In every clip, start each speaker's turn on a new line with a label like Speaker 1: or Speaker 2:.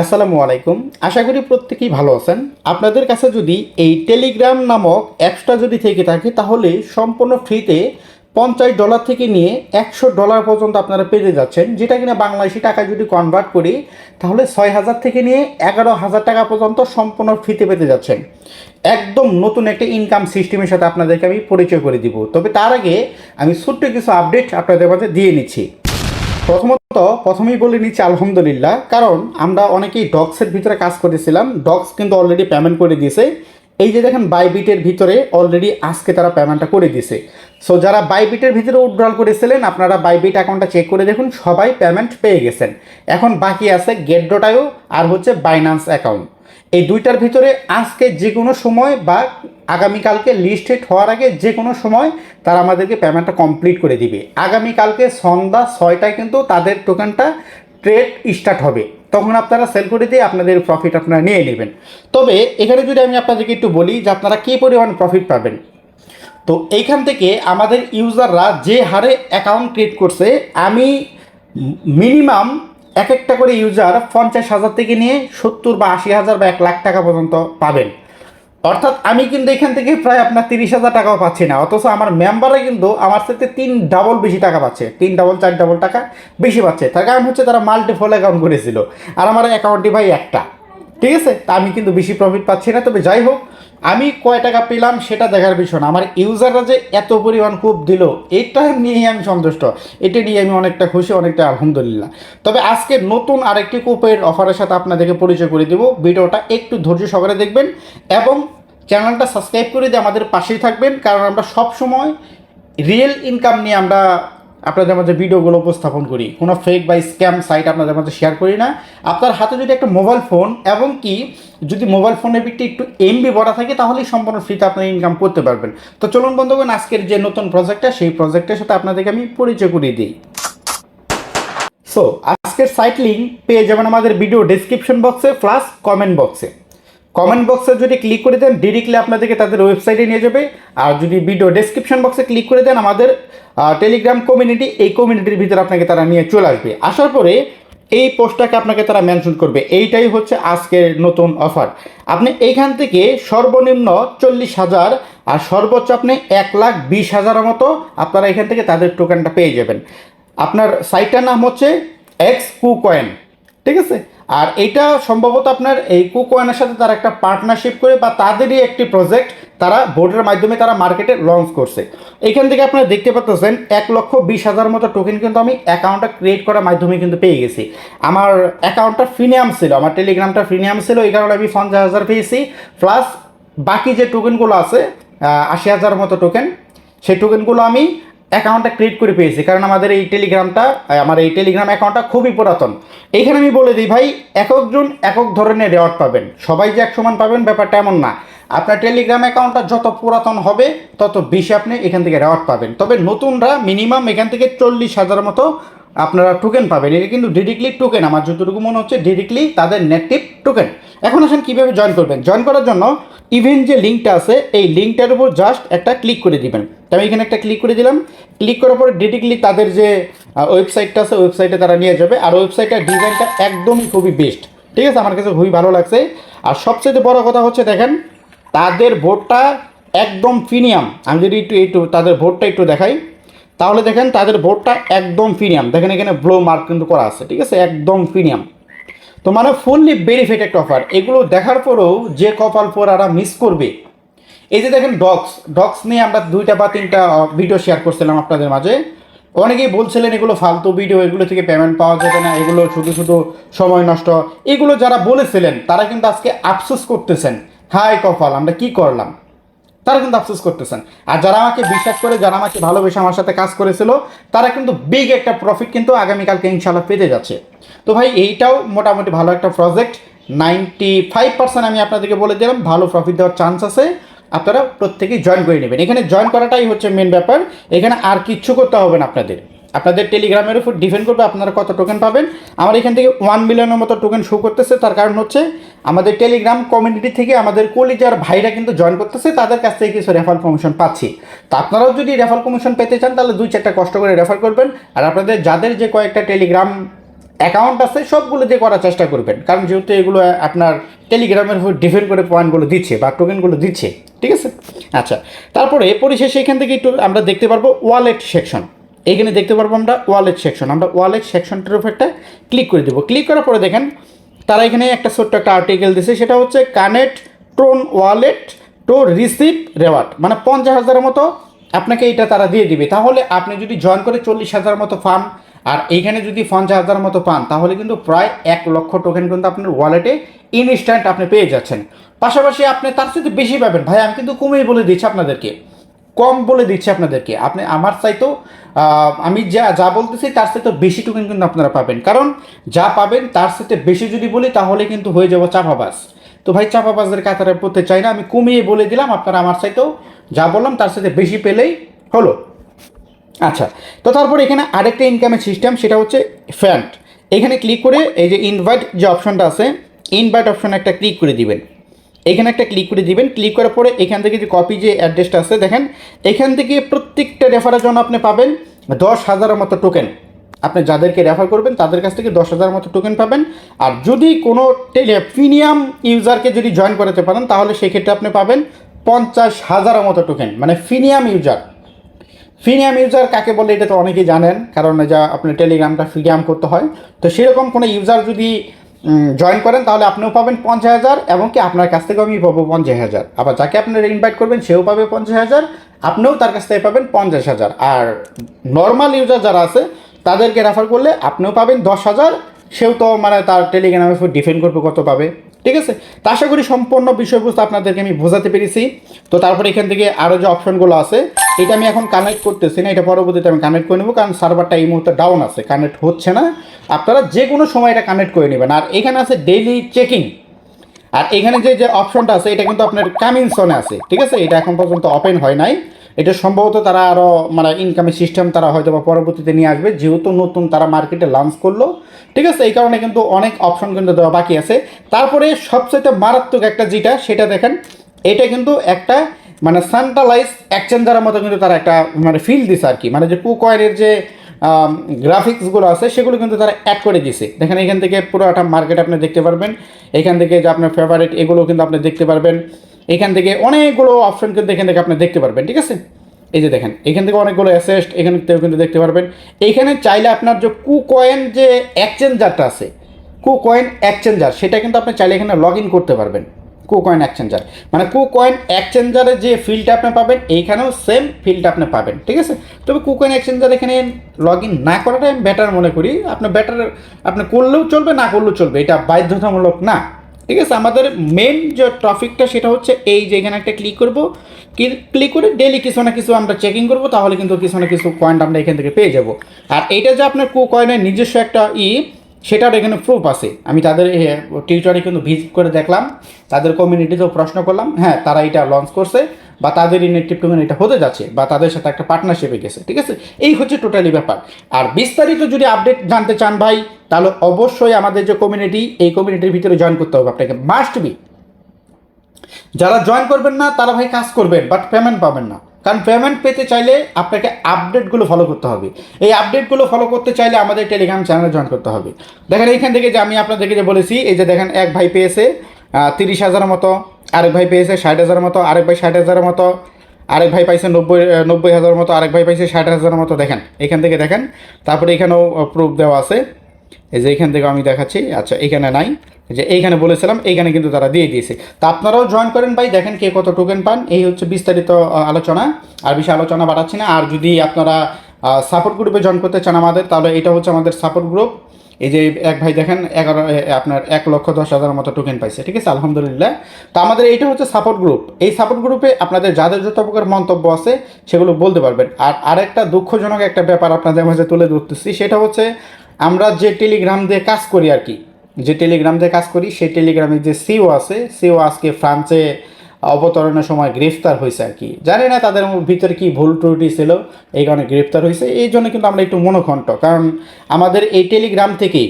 Speaker 1: আসসালামু আলাইকুম। আশা করি প্রত্যেকেই ভালো আছেন। আপনাদের কাছে যদি এই টেলিগ্রাম নামক অ্যাপসটা যদি থেকে থাকে, তাহলে সম্পূর্ণ ফ্রিতে পঞ্চাশ ডলার থেকে নিয়ে একশো ডলার পর্যন্ত আপনারা পেতে যাচ্ছেন। যেটা কিনা বাংলাদেশি টাকা যদি কনভার্ট করি, তাহলে ছয় হাজার থেকে নিয়ে এগারো হাজার টাকা পর্যন্ত সম্পূর্ণ ফ্রিতে পেতে যাচ্ছেন। একদম নতুন একটা ইনকাম সিস্টেমের সাথে আপনাদেরকে আমি পরিচয় করে দিব। তবে তার আগে আমি ছোট্ট কিছু আপডেট আপনাদের মাঝে দিয়ে নিচ্ছি। প্রথমত, প্রথমেই বলে নিচ্ছি আলহামদুলিল্লাহ, কারণ আমরা অনেকেই ডক্সের ভিতরে কাজ করেছিলাম ডক্স কিন্তু অলরেডি পেমেন্ট করে দিয়েছে। এই যে দেখেন বাইবিটের ভিতরে অলরেডি আজকে তারা পেমেন্টটা করে দিয়েছে। সো যারা বাইবিটের ভিতরে উইথড্রল করেছিলেন, আপনারা বাইবিট অ্যাকাউন্টটা চেক করে দেখুন, সবাই পেমেন্ট পেয়ে গেছেন। এখন বাকি আছে গেট ডোটায়ও আর হচ্ছে বাইনান্স অ্যাকাউন্ট এই দুইটার ভিতরে আজকে যে কোনো সময় বা আগামীকালকে লিস্টেড হওয়ার আগে যে কোনো সময় তারা আমাদেরকে পেমেন্টটা কমপ্লিট করে দিবে। আগামীকালকে সন্ধ্যা ছয়টায় কিন্তু তাদের টোকেনটা ট্রেড স্টার্ট হবে। তখন আপনারা সেল করে দিয়ে আপনাদের প্রফিট আপনারা নিয়ে নেবেন। তবে এখানে যদি আমি আপনাদেরকে একটু বলি যে আপনারা কী পরিমাণ প্রফিট পাবেন? তো এইখান থেকে আমাদের ইউজাররা যে হারে অ্যাকাউন্ট ক্রিয়েট করছে, আমি মিনিমাম এক একটা করে ইউজার পঞ্চাশ হাজার থেকে নিয়ে সত্তর বা আশি হাজার বা এক লাখ টাকা পর্যন্ত পাবেন। অর্থাৎ আমি কিন্তু এখান থেকে প্রায় আপনার তিরিশ হাজার টাকাও পাচ্ছি না। অথচ আমার মেম্বাররা কিন্তু আমার সাথে তিন ডাবল বেশি টাকা পাচ্ছে। তিন ডাবল চার ডাবল টাকা বেশি পাচ্ছে। তার কারণ হচ্ছে তারা মাল্টিফল অ্যাকাউন্ট করেছিল। আর আমার অ্যাকাউন্টটি ভাই একটা। ঠিক আছে? তা আমি কিন্তু বেশি প্রফিট পাচ্ছি না। তবে যাই হোক আমি কয় টাকা পেলাম সেটা দেখার বিষয় না। আমার ইউজাররা যে এত পরিমাণ খুব দিল, এটা নিয়েই আমি সন্তুষ্ট। এটা নিয়ে আমি অনেকটা খুশি, অনেকটা আলহামদুলিল্লাহ। তবে আজকে নতুন আরেকটি কুপের অফারের সাথে আপনাদেরকে পরিচয় করে দেবো। ভিডিওটা একটু ধৈর্য সহকারে দেখবেন এবং চ্যানেলটা সাবস্ক্রাইব করে দিয়ে আমাদের পাশেই থাকবেন, কারণ আমরা সব সময় রিয়েল ইনকাম নিয়ে আমরা আপনাদের মাঝে ভিডিওগুলো উপস্থাপন করি। কোনো ফেক বা স্ক্যাম সাইট আপনাদের মাঝে শেয়ার করি না। আপনার হাতে যদি একটা মোবাইল ফোন এবং কি, যদি মোবাইল ফোনের ভিত্তি একটু এমবি ভরা থাকে তাহলেই সম্পূর্ণ ফ্রিতে আপনি ইনকাম করতে পারবেন। তো চলুন বন্ধুগণ, আজকের যে নতুন প্রজেক্টটা সেই প্রজেক্টের সাথে আপনাদেরকে আমি পরিচয় করিয়ে দিই। সো আজকের সাইট লিঙ্ক পেয়ে যাবেন আমাদের ভিডিও ডিসক্রিপশন বক্সে প্লাস কমেন্ট বক্সে কমেন্ট বক্সে যদি ক্লিক করে দেন ডিরেক্টলি আপনাদেরকে তাদের ওয়েবসাইটে নিয়ে যাবে। আর যদি ভিডিও ডেসক্রিপশন বক্সে ক্লিক করে দেন, আমাদের টেলিগ্রাম কমিউনিটি এই কমিউনিটির ভিতরে আপনাকে তারা নিয়ে চলে আসবে। আসার পরে এই পোস্টটাকে আপনাকে তারা মেনশন করবে। এইটাই হচ্ছে আজকের নতুন অফার আপনি এইখান থেকে সর্বনিম্ন চল্লিশ হাজার আর সর্বোচ্চ আপনি এক লাখ বিশ হাজারের মতো আপনারা এখান থেকে তাদের টোকেনটা পেয়ে যাবেন। আপনার সাইটটার নাম হচ্ছে এক্স কু কয়েন ঠিক আছে? আর এটা সম্ভবত আপনার এই কুকোয়ানের সাথে তারা একটা পার্টনারশিপ করে বা তাদেরই একটি প্রজেক্ট তারা বোর্ডের মাধ্যমে তারা মার্কেটে লঞ্চ করছে। এখান থেকে আপনারা দেখতে পাচ্ছেন, এক লক্ষ বিশ হাজার মতো টোকেন কিন্তু আমি অ্যাকাউন্টটা ক্রিয়েট করার মাধ্যমে কিন্তু পেয়ে গেছি। আমার অ্যাকাউন্টটা ফ্রিনিয়াম ছিল, আমার টেলিগ্রামটা ফ্রিনিয়াম ছিল, এই কারণে আমি পঞ্চাশ হাজার পেয়েছি। প্লাস বাকি যে টোকেনগুলো আছে আশি হাজার মতো টোকেন সেই টোকেনগুলো আমি অ্যাকাউন্টটা ক্রিয়েট করে পেয়েছি, কারণ আমাদের এই টেলিগ্রামটা আমার এই টেলিগ্রাম অ্যাকাউন্টটা খুবই পুরাতন। এখানে আমি বলে দিই ভাই এক একজন একক ধরনের রেওয়ার্ড পাবেন। সবাই যে এক সমান পাবেন, ব্যাপারটা এমন না। আপনার টেলিগ্রাম অ্যাকাউন্টটা যত পুরাতন হবে, তত বেশি আপনি এখান থেকে রেওয়ার্ড পাবেন। তবে নতুনরা মিনিমাম এখান থেকে চল্লিশ হাজার মতো আপনারা টোকেন পাবেন। এটা কিন্তু ডিরেক্টলি টোকেন আমার যতটুকু মনে হচ্ছে ডিরেক্টলি তাদের নেটিভ টোকেন এখন আসেন কীভাবে জয়েন করবেন? জয়েন করার জন্য ইভেন্ট যে লিঙ্কটা আছে, এই লিঙ্কটার উপর জাস্ট একটা ক্লিক করে দিবেন। তো আমি এখানে একটা ক্লিক করে দিলাম। ক্লিক করার পরে ডিরেক্টলি তাদের যে ওয়েবসাইটটা আছে ওয়েবসাইটে তারা নিয়ে যাবে। আর ওয়েবসাইটের ডিজাইনটা একদমই খুবই বেস্ট ঠিক আছে? আমার কাছে খুবই ভালো লাগছে। আর সবচেয়ে বড় কথা হচ্ছে দেখেন, তাদের ভোটটা একদম প্রিমিয়াম আমি যদি একটু একটু তাদের ভোটটা একটু দেখাই। তাহলে দেখেন তাদের ভোটটা একদম প্রিমিয়াম। দেখেন এখানে ব্লো মার্ক কিন্তু করা আছে, ঠিক আছে? একদম প্রিমিয়াম। তো মানে ফুললি বেনিফিটেড অফার এগুলো দেখার পরেও যে কপাল পর আরা মিস করবে, এই যে দেখেন ডগস ডগস নিয়ে আমরা দুইটা বা তিনটা ভিডিও শেয়ার করছিলাম আপনাদের মাঝে। অনেকেই বলছিলেন এগুলো ফালতু ভিডিও এগুলো থেকে পেমেন্ট পাওয়া যাবে না, এগুলো শুধু শুধু সময় নষ্ট। এগুলো যারা বলেছিলেন, তারা কিন্তু আজকে আফসোস করতেছেন হাই কপাল, আমরা কি করলাম? তারা কিন্তু আফসোস করতেছেন। আর যারা আমাকে বিশ্বাস করে, যারা আমাকে ভালোবেসে আমার সাথে কাজ করেছিল, তারা কিন্তু বিগ একটা প্রফিট কিন্তু আগামীকালকে ইনশাল্লাহ পেতে যাচ্ছে। তো ভাই, এইটাও মোটামুটি ভালো একটা প্রজেক্ট নাইনটি ফাইভ পার্সেন্ট আমি আপনাদেরকে বলে দিলাম, ভালো প্রফিট দেওয়ার চান্স আছে। আপনারা প্রত্যেকেই জয়েন করে নেবেন। এখানে জয়েন করাটাই হচ্ছে মেন ব্যাপার। এখানে আর কিচ্ছু করতে হবে না আপনাদের। আপনাদের টেলিগ্রামের উপর ডিপেন্ড করবে আপনারা কত টোকেন পাবেন। আমার এখান থেকে ওয়ান মিলিয়নের মতো টোকেন শো করতেছে, তার কারণ হচ্ছে আমাদের টেলিগ্রাম কমিউনিটি থেকে আমাদের কলিজার ভাইরা কিন্তু জয়েন করতেছে, তাদের কাছ থেকে কিছু রেফার কমিশন পাচ্ছি। তো আপনারাও যদি রেফার কমিশন পেতে চান, তাহলে দুই চারটা কষ্ট করে রেফার করবেন। আর আপনাদের যাদের যে কয়েকটা টেলিগ্রাম অ্যাকাউন্ট আছে, সবগুলো দিয়ে করার চেষ্টা করবেন। কারণ যেহেতু এগুলো আপনার টেলিগ্রামের উপর ডিপেন্ড করে পয়েন্টগুলো দিচ্ছে বা টোকেনগুলো দিচ্ছে, ঠিক আছে? আচ্ছা তারপরে পরিশেষে এখান থেকে একটু আমরা দেখতে পারব ওয়ালেট সেকশন এখানে দেখতে পারব আমরা ওয়ালেট সেকশন আমরা ওয়ালেট সেকশনটার উপর একটা ক্লিক করে দেবো। ক্লিক করার পরে দেখেন, তারা এখানে একটা ছোট্ট একটা আর্টিকেল দিছে। সেটা হচ্ছে connect TON wallet to receive reward মানে পঞ্চাশ হাজারের মতো আপনাকে এটা তারা দিয়ে দিবে। তাহলে আপনি যদি জয়েন করে চল্লিশ হাজার মতো পান আর এইখানে যদি পঞ্চাশ হাজার মতো পান, তাহলে কিন্তু প্রায় এক লক্ষ টোকেন কিন্তু আপনার ওয়ালেটে ইনস্ট্যান্ট আপনি পেয়ে যাচ্ছেন। পাশাপাশি আপনি তার সাথে বেশি পাবেন। ভাই, আমি কিন্তু কমেই বলে দিচ্ছি আপনাদেরকে। কম বলে দিচ্ছি আপনাদেরকে। আপনি আমার চাইতো আহ, আমি যা যা বলতেছি তার সাথে বেশি টোকেন কিন্তু আপনারা পাবেন। কারণ যা পাবেন তার সাথে বেশি যদি বলি তাহলে কিন্তু হয়ে যাব চাপাবাস তো ভাই চাপাবাজের কাতারে পড়তে চাই না আমি কমিয়ে বলে দিলাম আপনারা আমার চাইতেও যা বললাম তার সাথে বেশি পেলেই হলো। আচ্ছা তো তারপর এখানে আরেকটা ইনকামের সিস্টেম সেটা হচ্ছে ফ্যান্ট এখানে ক্লিক করে এই যে ইনভাইট যে অপশনটা আছে ইনভাইট অপশনে একটা ক্লিক করে দিবেন। এখানে একটা ক্লিক করে দিবেন। ক্লিক করার পরে এখান থেকে যে কপি যে অ্যাড্রেসটা আছে, দেখেন, এখান থেকে প্রত্যেকটা রেফারের জন্য আপনি পাবেন দশ হাজারের মতো টোকেন আপনি যাদেরকে রেফার করবেন, তাদের কাছ থেকে দশ হাজার মতো টোকেন পাবেন। আর যদি কোনো টেলে প্রিমিয়াম ইউজারকে যদি জয়েন করাতে পারেন, তাহলে সেক্ষেত্রে আপনি পাবেন পঞ্চাশ হাজারের মতো টোকেন মানে ফিনিয়াম ইউজার ফ্রিমিয়াম ইউজার কাকে বলে, এটা তো অনেকেই জানেন, কারণ যা আপনার টেলিগ্রামটা ফ্রিমিয়াম করতে হয়। তো সেরকম কোনো ইউজার যদি জয়েন করেন, তাহলে আপনিও পাবেন পঞ্চাশ হাজার এবং কি আপনার কাছ থেকেও আমি পাবো পঞ্চাশ হাজার। আবার যাকে আপনারা ইনভাইট করবেন, সেও পাবে পঞ্চাশ হাজার, আপনিও তার কাছ থেকে পাবেন পঞ্চাশ হাজার। আর নর্মাল ইউজার যারা আছে, তাদেরকে রেফার করলে আপনিও পাবেন দশ হাজার, সেও তো মানে তার টেলিগ্রামের ডিফেন্ড করবে কত পাবে। ঠিক আছে? তা আশা করি সম্পূর্ণ বিষয়বস্তু আপনাদেরকে আমি বোঝাতে পেরেছি। তো তারপরে এখান থেকে আরও যে অপশনগুলো আছে এটা আমি এখন কানেক্ট করতেছি না, এটা পরবর্তীতে আমি কানেক্ট করে নেব, কারণ সার্ভারটা এই মুহূর্তে ডাউন আছে কানেক্ট হচ্ছে না। আপনারা যে কোনো সময় এটা কানেক্ট করে নেবেন। আর এখানে আছে ডেইলি চেকিং আর এখানে যে যে অপশনটা আছে, এটা কিন্তু আপনার কামিং সনে আছে, ঠিক আছে? এটা এখন পর্যন্ত ওপেন হয় নাই। এটা সম্ভবত তারা আরও মানে ইনকামের সিস্টেম তারা হয়তো বা পরবর্তীতে নিয়ে আসবে, যেহেতু নতুন তারা মার্কেটে লঞ্চ করল, ঠিক আছে? এই কারণে কিন্তু অনেক অপশন কিন্তু দেওয়া বাকি আছে। তারপরে সবচেয়ে মারাত্মক একটা যেটা, সেটা দেখেন, এটা কিন্তু একটা মানে সেন্ট্রালাইজ এক্সচেঞ্জারের মতো কিন্তু তারা একটা মানে ফিল দিছে আর কি। মানে যে কুকয়েনের যে গ্রাফিক্সগুলো আছে, সেগুলো কিন্তু তারা অ্যাড করে দিছে। দেখেন এখান থেকে পুরো একটা মার্কেট আপনি দেখতে পারবেন। এখান থেকে যে আপনার ফেভারিট এগুলো কিন্তু আপনি দেখতে পারবেন। এখান থেকে অনেকগুলো অপশন কিন্তু এখান থেকে আপনি দেখতে পারবেন, ঠিক আছে? এই যে দেখেন, এখান থেকে অনেকগুলো অ্যাসেস্ট এখান থেকেও কিন্তু দেখতে পারবেন। এইখানে চাইলে আপনার যে কুকয়েন যে এক্সচেঞ্জারটা আছে, কুকয়েন এক্সচেঞ্জার সেটা কিন্তু আপনি চাইলে এখানে লগ ইন করতে পারবেন। কুকয়েন এক্সচেঞ্জার মানে কুকয়েন এক্সচেঞ্জারের যে ফিল্ডটা আপনি পাবেন, এইখানেও সেম ফিল্ডটা আপনি পাবেন, ঠিক আছে? তবে কুকয়েন এক্সচেঞ্জার এখানে লগ ইন না করাটাই আমি বেটার মনে করি। আপনি বেটার আপনি করলেও চলবে, না করলেও চলবে, এটা বাধ্যতামূলক না, ঠিক আছে? আমাদের মেন যে টপিকটা সেটা হচ্ছে এই যে এখানে একটা ক্লিক করব ক্লিক করে ডেলি কিছু না কিছু আমরা চেকিং করব, তাহলে কিন্তু কিছু না কিছু পয়েন্ট আমরা এখান থেকে পেয়ে যাব। আর এইটা যে আপনার কু কয়েনের নিজস্ব একটা ই সেটার এখানে প্রুফ আছে। আমি তাদের টিউটারে কিন্তু ভিজিট করে দেখলাম। তাদের কমিউনিটিতেও প্রশ্ন করলাম হ্যাঁ তারা এটা লঞ্চ করছে বা তাদের ইনেটিভ টোকেন এটা হতে যাচ্ছে বা তাদের সাথে একটা পার্টনারশিপে গেছে, ঠিক আছে? এই হচ্ছে টোটালি ব্যাপার। আর বিস্তারিত যদি আপডেট জানতে চান ভাই, তাহলে অবশ্যই আমাদের যে কমিউনিটি এই কমিউনিটির ভিতরে জয়েন করতে হবে আপনাকে। মাস্ট বি যারা জয়েন করবেন না, তারা ভাই কাজ করবেন বাট পেমেন্ট পাবেন না। কারণ পেমেন্ট পেতে চাইলে আপনাকে আপডেটগুলো ফলো করতে হবে। এই আপডেটগুলো ফলো করতে চাইলে আমাদের টেলিগ্রাম চ্যানেলে জয়েন করতে হবে। দেখেন এইখান থেকে যে আমি আপনাদেরকে যে বলেছি, এই যে দেখেন এক ভাই পেয়েছে তিরিশ হাজারের মতো, আরেক ভাই পেয়েছে ষাট হাজারের মতো, আরেক ভাই ষাট হাজারের মতো, আরেক ভাই পাইছে নব্বই নব্বই হাজারের মতো, আরেক ভাই পাইছে ষাট হাজারের মতো। দেখেন এখান থেকে দেখেন, তারপরে এখানেও প্রুফ দেওয়া আছে। এই যে এইখান থেকে আমি দেখাচ্ছি। আচ্ছা এখানে নাই। যে এইখানে বলেছিলাম, এইখানে কিন্তু তারা দিয়ে দিয়েছে। তা আপনারাও জয়েন করেন ভাই, দেখেন কে কত টোকেন পান। এই হচ্ছে বিস্তারিত আলোচনা। আর বেশি আলোচনা বাড়াচ্ছি না। আর যদি আপনারা সাপোর্ট গ্রুপে জয়েন করতে চান আমাদের, তাহলে এটা হচ্ছে আমাদের সাপোর্ট গ্রুপ এই যে এক ভাই দেখেন, এগারো আপনার এক লক্ষ দশ হাজার মতো টোকেন পাইছে, ঠিক আছে? আলহামদুলিল্লাহ। তো আমাদের এইটা হচ্ছে সাপোর্ট গ্রুপ এই সাপোর্ট গ্রুপে আপনাদের যাদের যত প্রকার মন্তব্য আছে, সেগুলো বলতে পারবেন। আর আরেকটা দুঃখজনক একটা ব্যাপার আপনাদের মাঝে তুলে ধরতেছি, সেটা হচ্ছে আমরা যে টেলিগ্রাম দিয়ে কাজ করি আর কি যে টেলিগ্রাম দিয়ে কাজ করি, সেই টেলিগ্রামে যে সিও আছে সিও আজকে ফ্রান্সে অবতরণের সময় গ্রেফতার হয়েছে আর কি। জানি না তাদের ভিতরে কি ভুল ত্রুটি ছিল, এই কারণে গ্রেফতার হয়েছে। এই জন্য কিন্তু আমরা একটু মনোকণ্ঠ, কারণ আমাদের এই টেলিগ্রাম থেকেই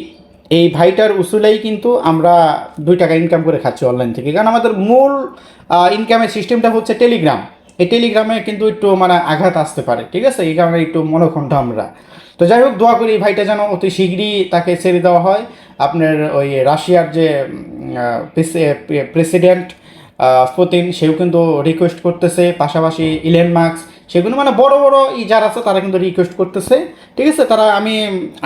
Speaker 1: এই ভাইটার উসুলেই কিন্তু আমরা দুই টাকা ইনকাম করে খাচ্ছি অনলাইন থেকে। কারণ আমাদের মূল ইনকামের সিস্টেমটা হচ্ছে টেলিগ্রাম এই টেলিগ্রামে কিন্তু একটু মানে আঘাত আসতে পারে, ঠিক আছে? এই কারণে একটু মনোকণ্ঠ আমরা। তো যাই হোক, দোয়া করি ভাইটা যেন অতি শীঘ্রই তাকে ছেড়ে দেওয়া হয়। আপনার ওই রাশিয়ার যে প্রেসিডেন্ট পুতিন, সেও কিন্তু রিকোয়েস্ট করতেছে। পাশাপাশি ইলেন মার্কস সেগুলো মানে বড় বড় ই যারা আছে তারা কিন্তু রিকোয়েস্ট করতেছে। ঠিক আছে? তারা, আমি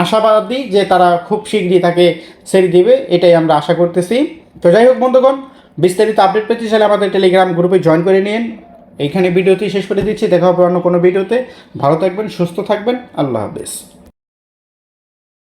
Speaker 1: আশাবাদী যে তারা খুব শীঘ্রই তাকে ছেড়ে দিবে, এটাই আমরা আশা করতেছি। তো যাই হোক বন্ধুগণ, বিস্তারিত আপডেট পেতে চাইলে আমাদের টেলিগ্রাম গ্রুপে জয়েন করে নিন। এইখানে ভিডিওটি শেষ করে দিচ্ছি, দেখা হবে অন্য কোনো ভিডিওতে। ভালো থাকবেন, সুস্থ থাকবেন, আল্লাহ হাফেজ।